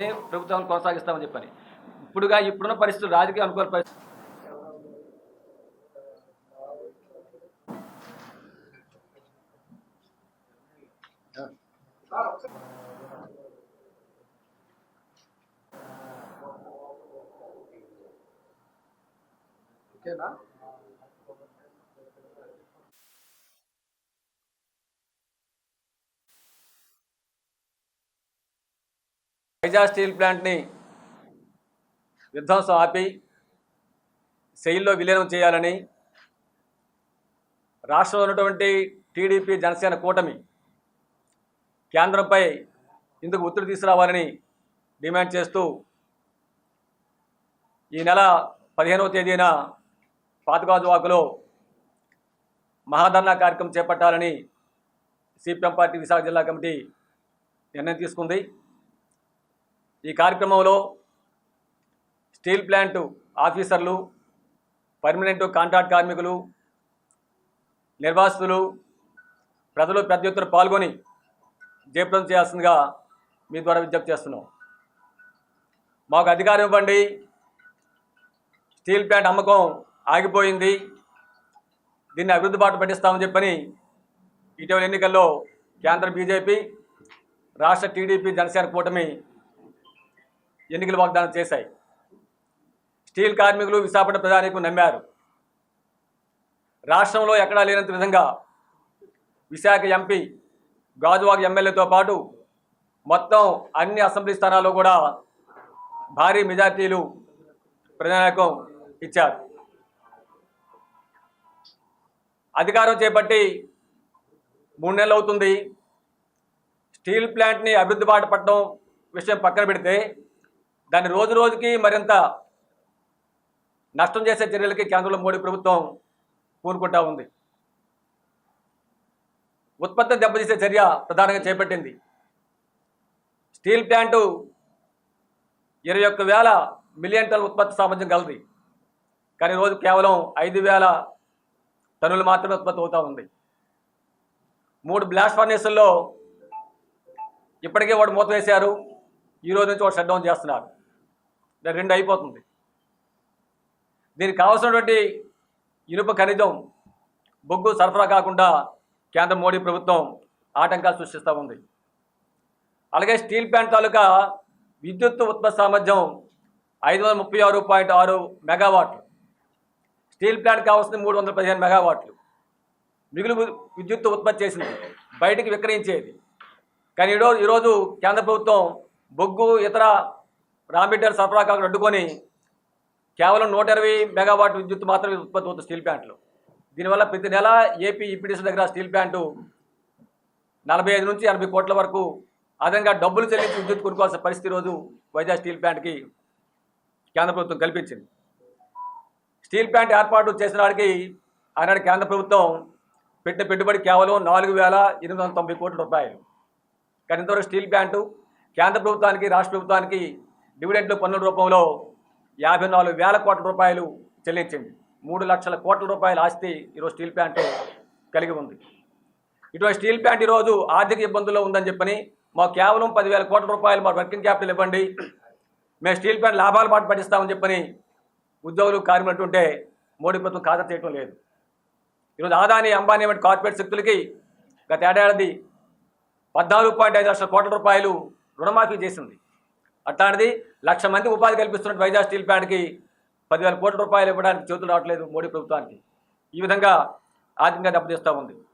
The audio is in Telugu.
ప్రభుత్వం కొనసాగిస్తామని చెప్పని. ఇప్పుడుగా ఇప్పుడున్న పరిస్థితులు రాజకీయ అనుకూల పరిస్థితి ఓకేనా? వైజాగ్ స్టీల్ ప్లాంట్ని విధ్వంసం ఆపి సెయిల్లో విలీనం చేయాలని రాష్ట్రంలో ఉన్నటువంటి టీడీపీ జనసేన కూటమి కేంద్రంపై ఇందుకు ఒత్తిడి తీసుకురావాలని డిమాండ్ చేస్తూ ఈ నెల పదిహేనవ తేదీన పాతగాజువాకలో మహాధర్నా కార్యక్రమం చేపట్టాలని సిపిఎం పార్టీ విశాఖ జిల్లా కమిటీ నిర్ణయం తీసుకుంది. ఈ కార్యక్రమంలో స్టీల్ ప్లాంట్ ఆఫీసర్లు పర్మనెంట్ కాంట్రాక్ట్ కార్మికులు నిర్వాసితులు ప్రజలు పెద్ద ఎత్తున పాల్గొని జయప్రదం చేయాల్సిందిగా మీ ద్వారా విజ్ఞప్తి చేస్తున్నాం. మాకు అధికారం ఇవ్వండి. స్టీల్ ప్లాంట్ అమ్మకం ఆగిపోయింది. దీన్ని అభివృద్ధి బాట పట్టిస్తామని చెప్పని ఇటీవల ఎన్నికల్లో కేంద్ర బీజేపీ రాష్ట్ర టీడీపీ జనసేన కూటమి ఎన్నికలు వాగ్దానం చేశాయి. స్టీల్ కార్మికులు విశాఖపట్నం ప్రజానీకం నమ్మారు. రాష్ట్రంలో ఎక్కడా లేనంత విధంగా విశాఖ ఎంపీ గాజువాక ఎమ్మెల్యేతో పాటు మొత్తం అన్ని అసెంబ్లీ స్థానాల్లో కూడా భారీ మెజార్టీలు ప్రజానాయకం ఇచ్చారు. అధికారం చేపట్టి మూడు నెలలు అవుతుంది. స్టీల్ ప్లాంట్ని అభివృద్ధి బాట పట్టడం విషయం పక్కన పెడితే దాన్ని రోజు రోజుకి మరింత నష్టం చేసే చర్యలకి కేంద్రంలో మోడీ ప్రభుత్వం పూనుకుంటా ఉంది. ఉత్పత్తిని దెబ్బతీసే చర్య ప్రధానంగా చేపట్టింది. స్టీల్ ప్లాంటు ఇరవై ఒక్క వేల మిలియన్ టన్ ఉత్పత్తి సామర్థ్యం కలది కానీ రోజు కేవలం ఐదు వేల టన్నులు మాత్రమే ఉత్పత్తి అవుతూ ఉంది. మూడు బ్లాస్ట్ ఫర్నేసుల్లో ఇప్పటికే వాడు మూత వేశారు. ఈ రోజు నుంచి వాడు షట్ డౌన్ చేస్తున్నారు. రెండు అయిపోతుంది. దీనికి కావాల్సినటువంటి ఇనుప ఖనిజం బొగ్గు సరఫరా కాకుండా కేంద్ర మోడీ ప్రభుత్వం ఆటంకాలు సృష్టిస్తూ ఉంది. అలాగే స్టీల్ ప్లాంట్ తాలూకా విద్యుత్ ఉత్పత్తి సామర్థ్యం ఐదు వందల ముప్పై ఆరు పాయింట్ ఆరు మెగావాట్లు. స్టీల్ ప్లాంట్ కావాల్సింది మూడు వందల పదిహేను మెగావాట్లు. మిగులు విద్యుత్ ఉత్పత్తి చేసింది బయటికి విక్రయించేది. కానీ ఈరోజు ఈరోజు కేంద్ర ప్రభుత్వం బొగ్గు ఇతర రా మెటీరియల్ సరఫరా కాకుండా అడ్డుకొని కేవలం నూట ఇరవై మెగావాట్ విద్యుత్ మాత్రమే ఉత్పత్తి అవుతుంది స్టీల్ ప్లాంట్లు. దీనివల్ల ప్రతి నెల ఏపీ ఈపీడీసీ దగ్గర స్టీల్ ప్లాంటు నలభై ఐదు నుంచి ఎనభై కోట్ల వరకు అదనంగా డబ్బులు చెల్లించి విద్యుత్ కొనుక్కోవాల్సిన పరిస్థితి రోజు వైజాగ్ స్టీల్ ప్లాంట్కి కేంద్ర ప్రభుత్వం కల్పించింది. స్టీల్ ప్లాంట్ ఏర్పాటు చేసిన వాడికి ఆనాడు కేంద్ర ప్రభుత్వం పెట్టిన పెట్టుబడి కేవలం నాలుగు వేల ఎనిమిది వందల తొంభై కోట్ల రూపాయలు. కానీ ఇంతవరకు స్టీల్ ప్లాంటు కేంద్ర ప్రభుత్వానికి రాష్ట్ర ప్రభుత్వానికి డివిడెండ్ పన్నుల రూపంలో యాభై నాలుగు వేల కోట్ల రూపాయలు చెల్లించింది. మూడు లక్షల కోట్ల రూపాయల ఆస్తి ఈరోజు స్టీల్ ప్లాంట్ కలిగి ఉంది. ఇటువంటి స్టీల్ ప్లాంట్ ఈరోజు ఆర్థిక ఇబ్బందుల్లో ఉందని చెప్పని మాకు కేవలం పదివేల కోట్ల రూపాయలు మా వర్కింగ్ క్యాపిటల్ ఇవ్వండి మేము స్టీల్ ప్లాంట్ లాభాలు పాటు పట్టిస్తామని చెప్పని ఉద్యోగులు కార్మికులుంటే మోడీ ప్రభుత్వం ఖాతా చేయటం లేదు. ఈరోజు ఆదాని అంబానీ వంటి కార్పొరేట్ శక్తులకి గత ఏడాది పద్నాలుగు పాయింట్ ఐదు లక్షల కోట్ల రూపాయలు రుణమాఫీ చేసింది. అట్లాంటిది లక్ష మంది ఉపాధి కల్పిస్తున్న వైజాగ్ స్టీల్ ప్లాంట్కి పదివేల కోట్ల రూపాయలు ఇవ్వడానికి చేతులు రావట్లేదు మోడీ ప్రభుత్వానికి. ఈ విధంగా ఆర్థికంగా దెబ్బతీస్తూ ఉంది.